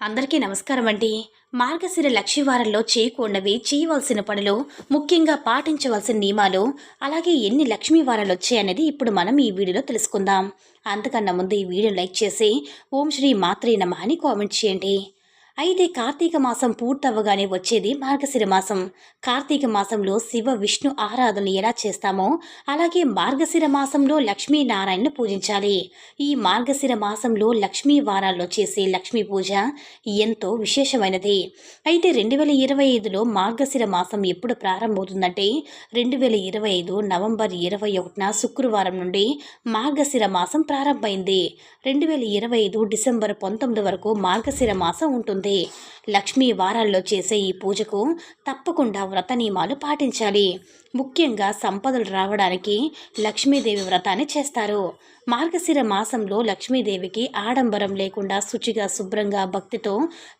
అందరికీ నమస్కారం అండి. మార్గశిర లక్ష్యవారంలో చేయకూడవి చేయవలసిన పనులు ముఖ్యంగా పాటించవలసిన నియమాలు అలాగే ఎన్ని లక్ష్మీ వారాలు వచ్చాయనేది ఇప్పుడు మనం ఈ వీడియోలో తెలుసుకుందాం. అంతకన్నా ముందు ఈ వీడియో లైక్ చేసి ఓం శ్రీ మాత్రే నమ అని కామెంట్ చేయండి. అయితే కార్తీక మాసం పూర్తవ్వగానే వచ్చేది మార్గశిర మాసం. కార్తీక మాసంలో శివ విష్ణు ఆరాధనలు ఎలా చేస్తామో అలాగే మార్గశిర మాసంలో లక్ష్మీనారాయణను పూజించాలి. ఈ మార్గశిర మాసంలో లక్ష్మీ వారాల్లో చేసే లక్ష్మీ పూజ ఎంతో విశేషమైనది. అయితే రెండు వేల ఇరవై ఐదులో మార్గశిర మాసం ఎప్పుడు ప్రారంభమవుతుందంటే రెండు వేల ఇరవై ఐదు నవంబర్ ఇరవై ఒకటిన శుక్రవారం నుండి మార్గశిర మాసం ప్రారంభమైంది. రెండు వేల ఇరవై ఐదు డిసెంబర్ పంతొమ్మిది వరకు మార్గశిర మాసం ఉంటుంది. లక్ష్మీ వారాల్లో చేసే ఈ పూజకు తప్పకుండా వ్రత నియమాలు పాటించాలి. ముఖ్యంగా సంపదలు రావడానికి లక్ష్మీదేవి వ్రతాన్ని చేస్తారు. మార్గశిర మాసంలో లక్ష్మీదేవికి ఆడంబరం లేకుండా శుచిగా శుభ్రంగా భక్తితో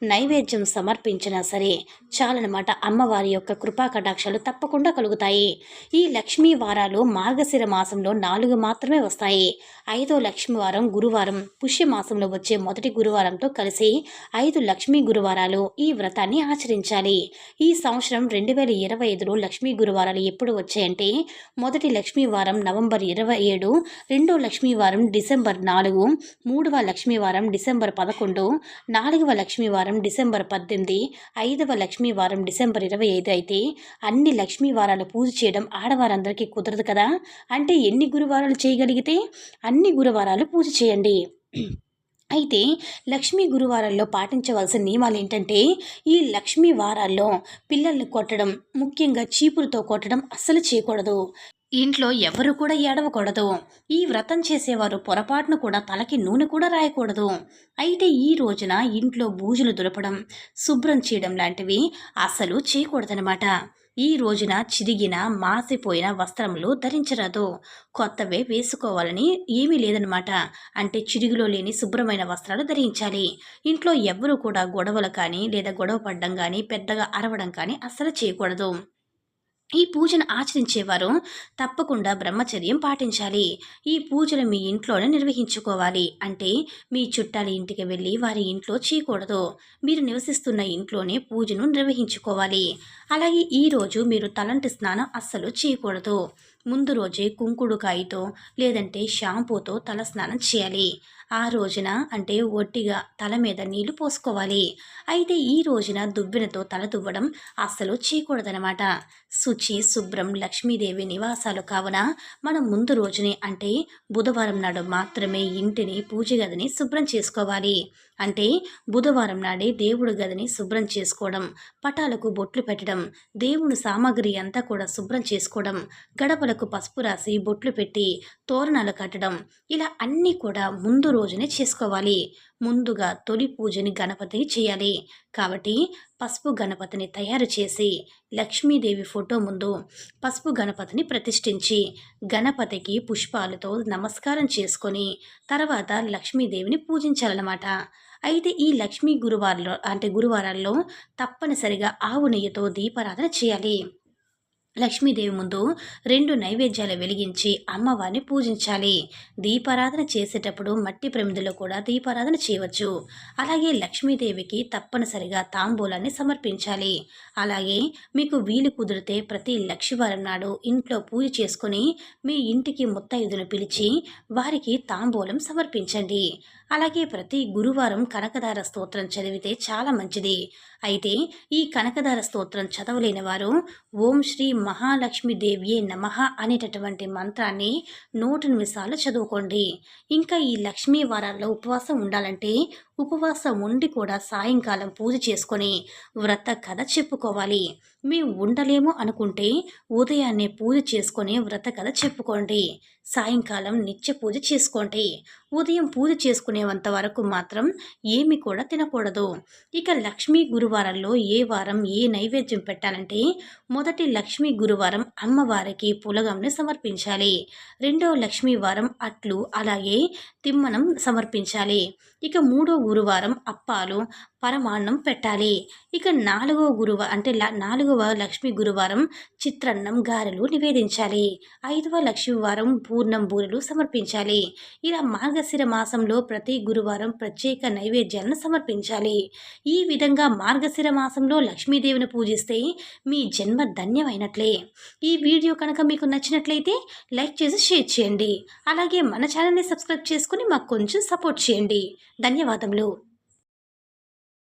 నైవేద్యం సమర్పించినా సరే చాలనమాట అమ్మవారి యొక్క కృపా కటాక్షాలు తప్పకుండా కలుగుతాయి. ఈ లక్ష్మీ వారాలు మార్గశిర మాసంలో నాలుగు మాత్రమే వస్తాయి. ఐదో లక్ష్మీ వారం గురువారం పుష్యమాసంలో వచ్చే మొదటి గురువారంతో కలిసి ఐదు లక్ష్మీ గురువారాలు ఈ వ్రతాన్ని ఆచరించాలి. ఈ సంవత్సరం రెండు వేల ఇరవై ఐదులో లక్ష్మీ గురువారాలు ఎప్పుడు వచ్చాయంటే మొదటి లక్ష్మీ వారం నవంబర్ ఇరవై ఏడు రెండో లక్ష్మీ వారం డిసెంబర్ నాలుగు మూడవ లక్ష్మి వారం డిసెంబర్ పదకొండు నాలుగవ లక్ష్మి వారం డిసెంబర్ పద్దెనిమిది ఐదవ లక్ష్మీ వారం డిసెంబర్ ఇరవై ఐదు అయితే అన్ని లక్ష్మీ వారాలు పూజ చేయడం ఆడవారందరికీ కుదరదు కదా? అంటే ఎన్ని గురువారాలు చేయగలిగితే అన్ని గురువారాలు పూజ చేయండి. అయితే లక్ష్మీ గురువారాల్లో పాటించవలసిన నియమాలు ఏంటంటే ఈ లక్ష్మీ వారాల్లో పిల్లల్ని కొట్టడం ముఖ్యంగా చీపురుతో కొట్టడం అస్సలు చేయకూడదు. ఇంట్లో ఎవరు కూడా ఏడవకూడదు. ఈ వ్రతం చేసేవారు పొరపాటును కూడా తలకి నూనె కూడా రాయకూడదు. అయితే ఈ రోజున ఇంట్లో బూజులు దులపడం శుభ్రం చేయడం లాంటివి అసలు చేయకూడదనమాట ఈ రోజున చిరిగిన మాసిపోయిన వస్త్రములు ధరించరాదు. కొత్తవే వేసుకోవాలని ఏమీ లేదనమాట అంటే చిరుగులో లేని శుభ్రమైన వస్త్రాలు ధరించాలి. ఇంట్లో ఎవ్వరూ కూడా గొడవలు కానీ లేదా గొడవ పడడం కానీ పెద్దగా అరవడం కానీ అస్సలు చేయకూడదు. ఈ పూజను ఆచరించేవారు తప్పకుండా బ్రహ్మచర్యం పాటించాలి. ఈ పూజలు మీ ఇంట్లోనే నిర్వహించుకోవాలి. అంటే మీ చుట్టాల ఇంటికి వెళ్ళి వారి ఇంట్లో చేయకూడదు. మీరు నివసిస్తున్న ఇంట్లోనే పూజను నిర్వహించుకోవాలి. అలాగే ఈరోజు మీరు తలంటి స్నానం అస్సలు చేయకూడదు. ముందు రోజే కుంకుడుకాయతో లేదంటే షాంపూతో తల స్నానం చేయాలి. ఆ రోజున అంటే ఒట్టిగా తల మీద నీళ్ళు పోసుకోవాలి. అయితే ఈ రోజున దుబ్బినతో తల దువ్వడం అస్సలు చేయకూడదనమాట శుచి శుభ్రం లక్ష్మీదేవి నివాసాలు కావున మనం ముందు రోజునే అంటే బుధవారం నాడు మాత్రమే ఇంటిని పూజ గదిని శుభ్రం చేసుకోవాలి. అంటే బుధవారం నాడే దేవుడు గదిని శుభ్రం చేసుకోవడం పటాలకు బొట్లు పెట్టడం దేవుని సామాగ్రి అంతా కూడా శుభ్రం చేసుకోవడం గడపలకు పసుపు రాసి బొట్లు పెట్టి తోరణాలు కట్టడం. ఇలా అన్నీ కూడా ముందు రోజునే చేసుకోవాలి. ముందుగా తొలి పూజని గణపతిని చేయాలి. కాబట్టి పసుపు గణపతిని తయారు చేసి లక్ష్మీదేవి ఫోటో ముందు పసుపు గణపతిని ప్రతిష్ఠించి గణపతికి పుష్పాలతో నమస్కారం చేసుకొని తర్వాత లక్ష్మీదేవిని పూజించాలన్నమాట. అయితే ఈ లక్ష్మీ గురువారంలో అంటే గురువారాల్లో తప్పనిసరిగా ఆవు నెయ్యితో దీపారాధన చేయాలి. లక్ష్మీదేవి ముందు రెండు నైవేద్యాలు వెలిగించి అమ్మవారిని పూజించాలి. దీపారాధన చేసేటప్పుడు మట్టి ప్రమిదలో కూడా దీపారాధన చేయవచ్చు. అలాగే లక్ష్మీదేవికి తప్పనిసరిగా తాంబూలాన్ని సమర్పించాలి. అలాగే మీకు వీలు కుదిరితే ప్రతి లక్ష్మీవారం నాడు ఇంట్లో పూజ చేసుకుని మీ ఇంటికి ముత్తైదును పిలిచి వారికి తాంబూలం సమర్పించండి. అలాగే ప్రతి గురువారం కనకదార స్తోత్రం చదివితే చాలా మంచిది. అయితే ఈ కనకదార స్తోత్రం చదవలేని వారు ఓం శ్రీ మహాలక్ష్మీదేవియే నమ అనేటటువంటి మంత్రాన్ని నూట నిమిషాలు చదువుకోండి. ఇంకా ఈ లక్ష్మీ వారాల్లో ఉపవాసం ఉండాలంటే ఉపవాసం ఉండి కూడా సాయంకాలం పూజ చేసుకొని వ్రత కథ చెప్పుకోవాలి. మేము ఉండలేము అనుకుంటే ఉదయాన్నే పూజ చేసుకొని వ్రత కథ చెప్పుకోండి. సాయంకాలం నిత్య పూజ చేసుకోండి. ఉదయం పూజ చేసుకునేంత వరకు మాత్రం ఏమి కూడా తినకూడదు. ఇక లక్ష్మీ గురువారంలో ఏ వారం ఏ నైవేద్యం పెట్టాలంటే మొదటి లక్ష్మీ గురువారం అమ్మవారికి పులగంని సమర్పించాలి. రెండవ లక్ష్మీ వారం అట్లు అలాగే తిమ్మనం సమర్పించాలి. ఇక మూడో గురువారం అప్పాలు పరమాన్నం పెట్టాలి. ఇక నాలుగవ గురువ అంటే నాలుగవ లక్ష్మీ గురువారం చిత్రన్నం గారెలు నివేదించాలి. ఐదవ లక్ష్మీ వారం పూర్ణం బూరెలు సమర్పించాలి. ఇలా మార్గశిర మాసంలో ప్రతి గురువారం ప్రత్యేక నైవేద్యాలను సమర్పించాలి. ఈ విధంగా మార్గశిర మాసంలో లక్ష్మీదేవిని పూజిస్తే మీ జన్మ ధన్యమైనట్లే. ఈ వీడియో కనుక మీకు నచ్చినట్లయితే లైక్ చేసి షేర్ చేయండి. అలాగే మన ఛానల్ని సబ్స్క్రైబ్ చేసుకుని మాకు కొంచెం సపోర్ట్ చేయండి. ధన్యవాదములు.